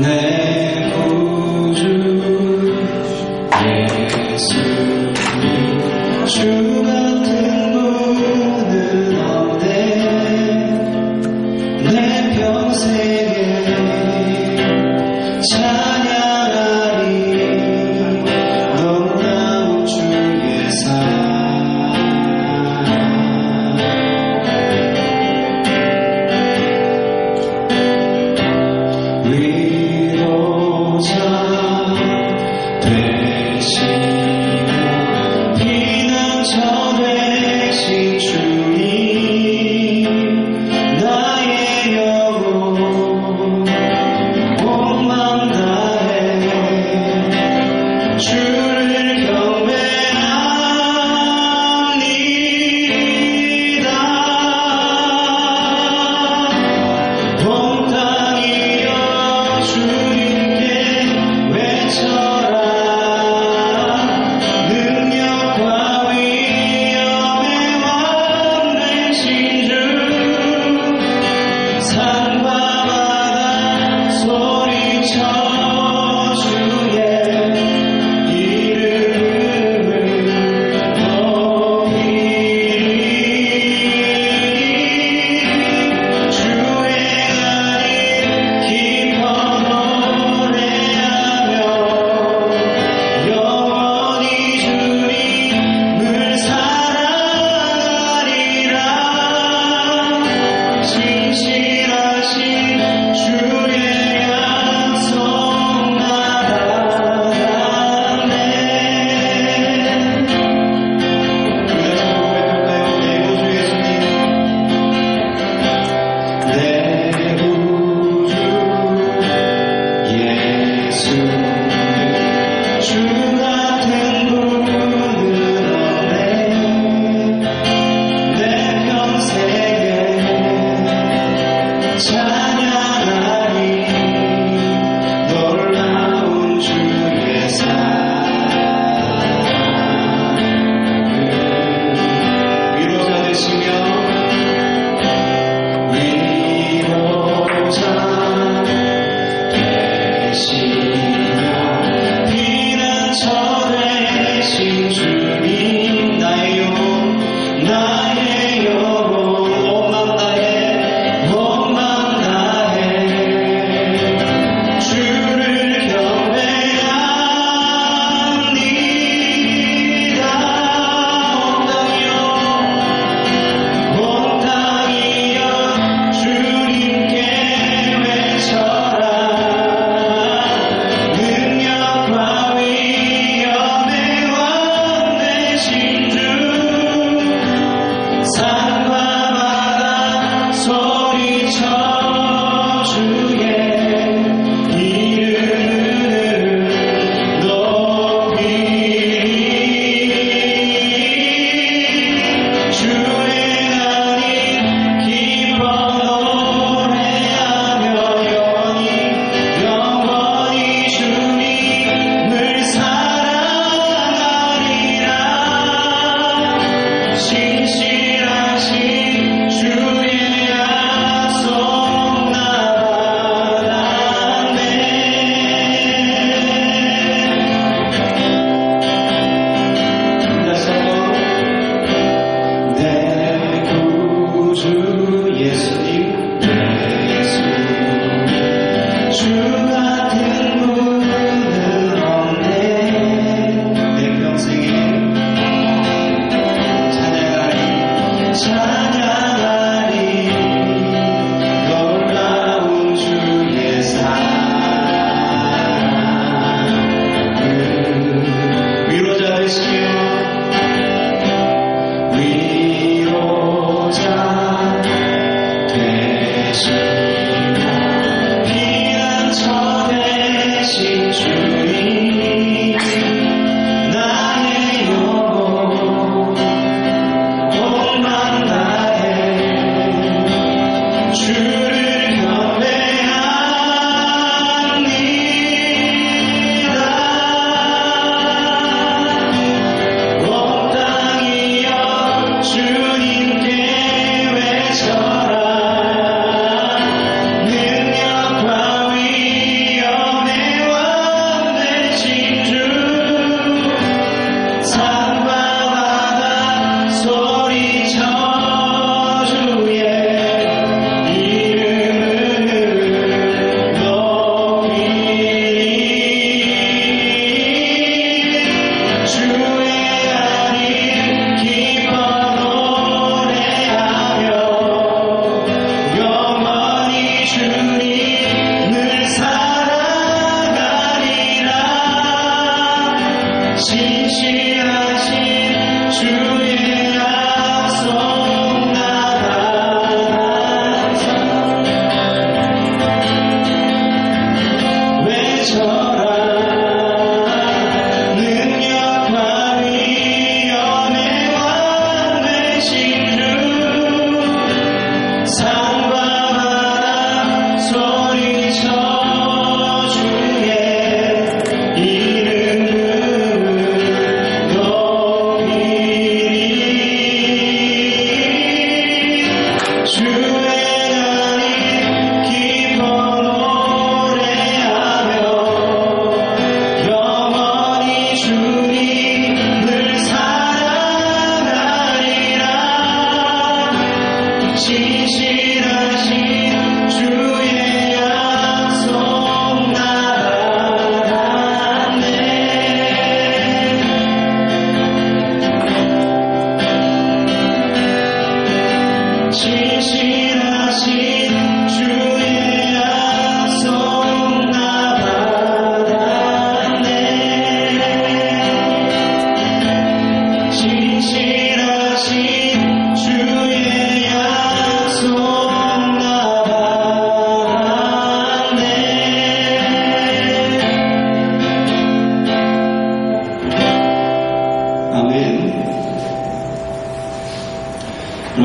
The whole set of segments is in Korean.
Ne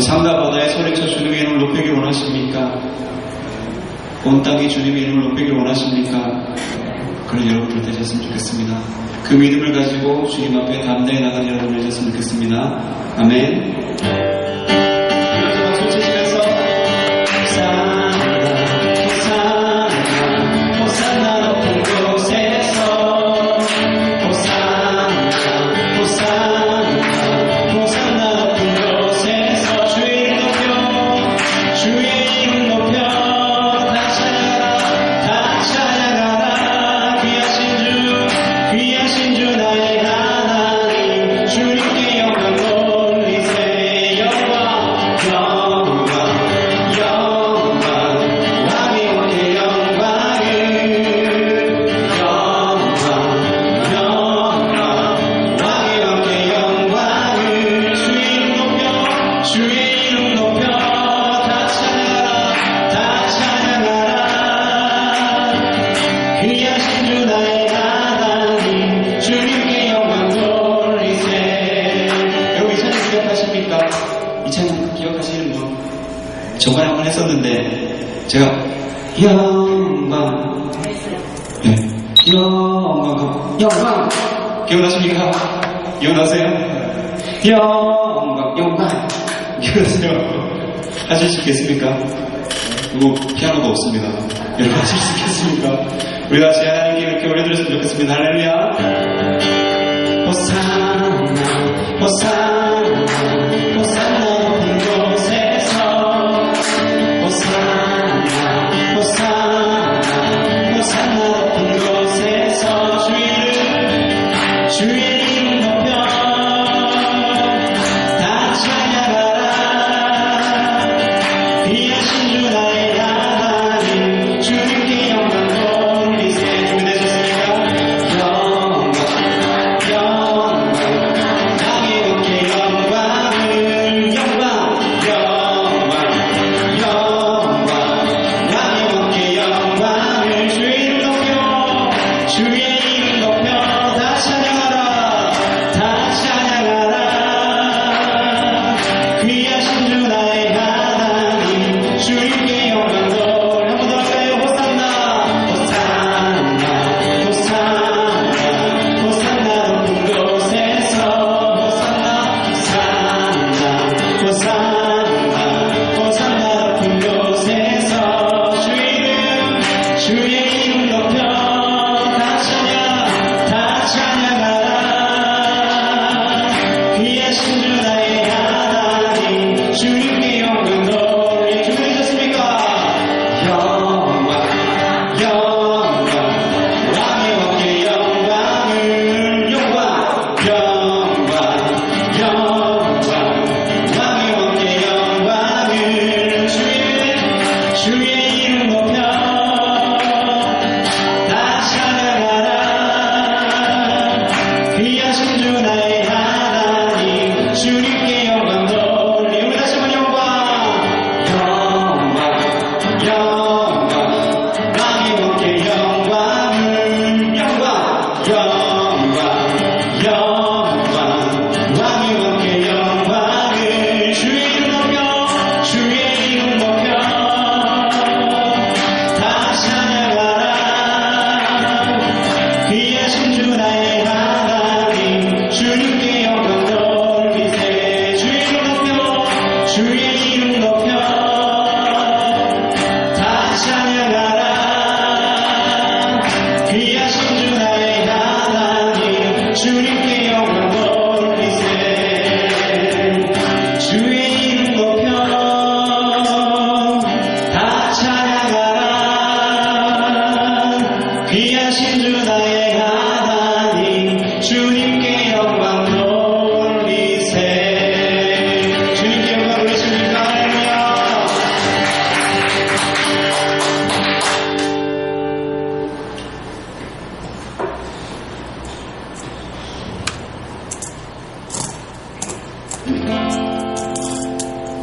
산과 바다에 소리쳐 주님의 이름을 높이기 원하십니까? 온 땅이 주님의 이름을 높이기 원하십니까? 그런 여러분들 되셨으면 좋겠습니다. 그 믿음을 가지고 주님 앞에 담대히 나가는 여러분 되셨으면 좋겠습니다. 아멘. 저번에 한번 했었는데 제가 영광 네. 영광 영광 기억나십니까? 기억나세요? 영광 영광 기억나세요? 하실 수 있겠습니까? 그리고 피아노도 없습니다. 여러분 하실 수 있겠습니까? 우리 같이 하나님께 이렇게 올려드렸으면 좋겠습니다. 할렐루야. 호산나 호산나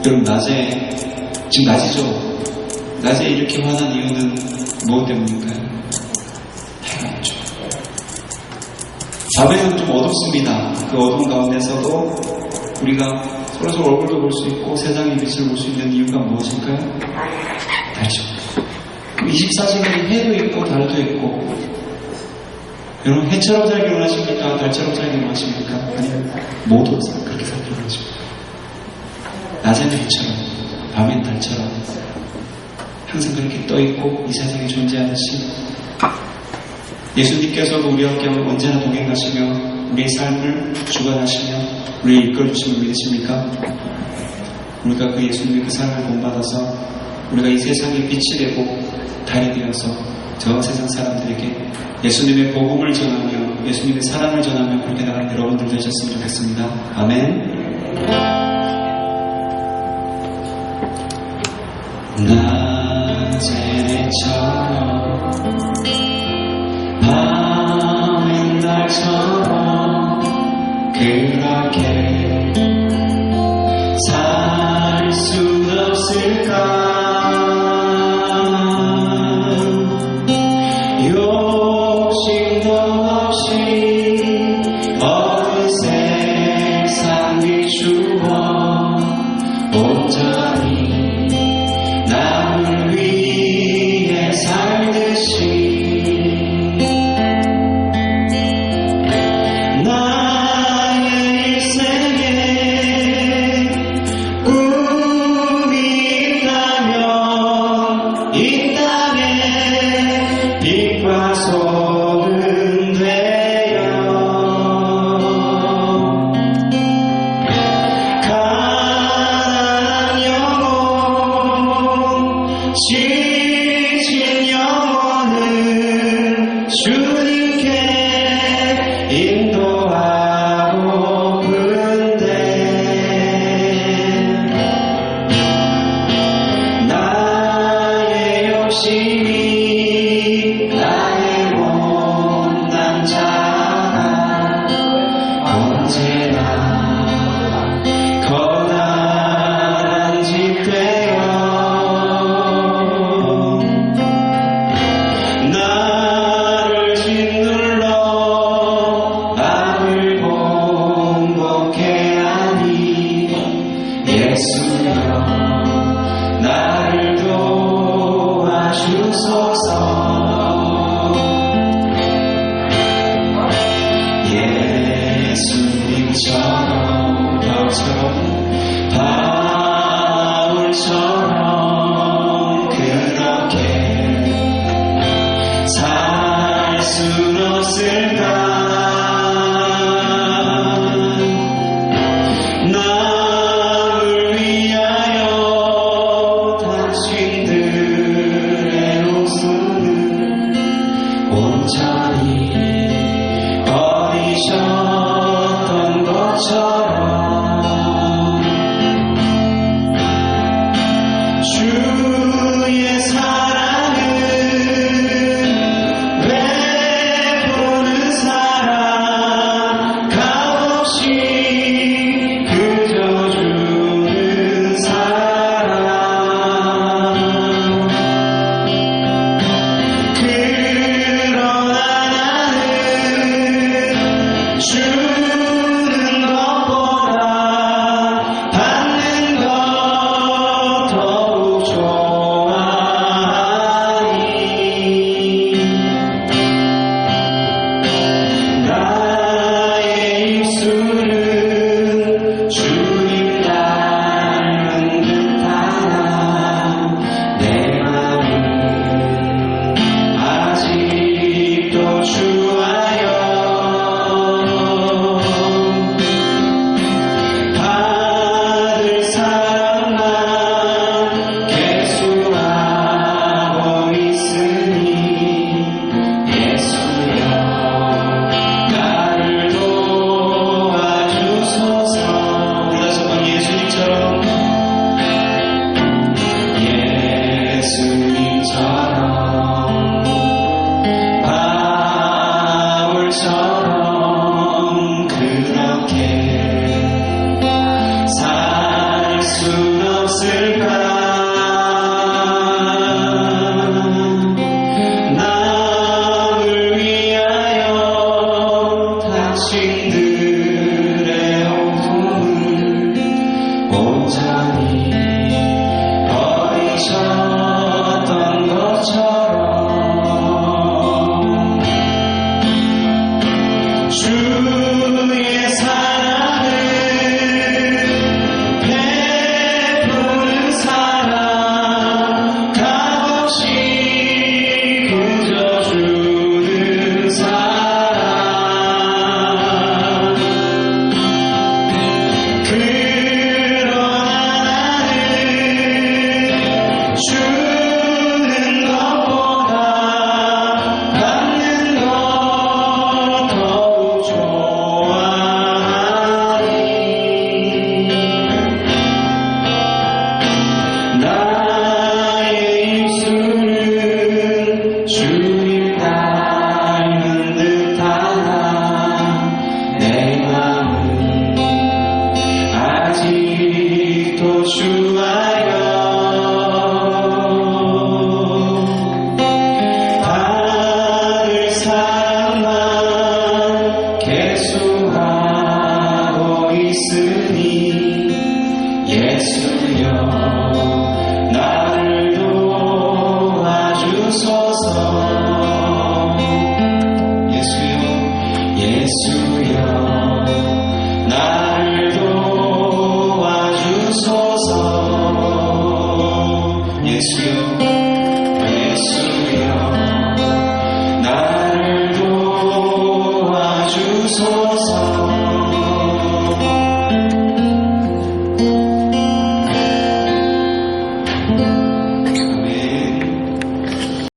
여러분 낮에 지금 낮이죠 낮에 이렇게 화난 이유는 무엇 때문일까요? 해가 없죠. 밤에는 좀 어둡습니다. 그 어두운 가운데서도 우리가 서로서로 얼굴도 볼 수 있고 세상의 빛을 볼 수 있는 이유가 무엇일까요? 달죠. 24시간이 해도 있고 달도 있고 여러분 해처럼 살기 원하십니까? 달처럼 살기 원하십니까? 아니면 모두 그렇게 살기 원하십니까? 낮에는 해처럼 밤엔 달처럼 항상 그렇게 떠있고 이 세상에 존재하듯이 예수님께서도 우리와 함께 언제나 동행하시며 우리의 삶을 주관하시며 우리를 이끌어주심을 믿으십니까? 우리가 그 예수님의 그 사랑을 본받아서 우리가 이 세상의 빛이 되고 달이 되어서 저 세상 사람들에게 예수님의 복음을 전하며 예수님의 사랑을 전하며 그렇게 나가는 여러분들 되셨으면 좋겠습니다. 아멘. 낮에처럼 밤엔 달처럼 그 예수 Señor.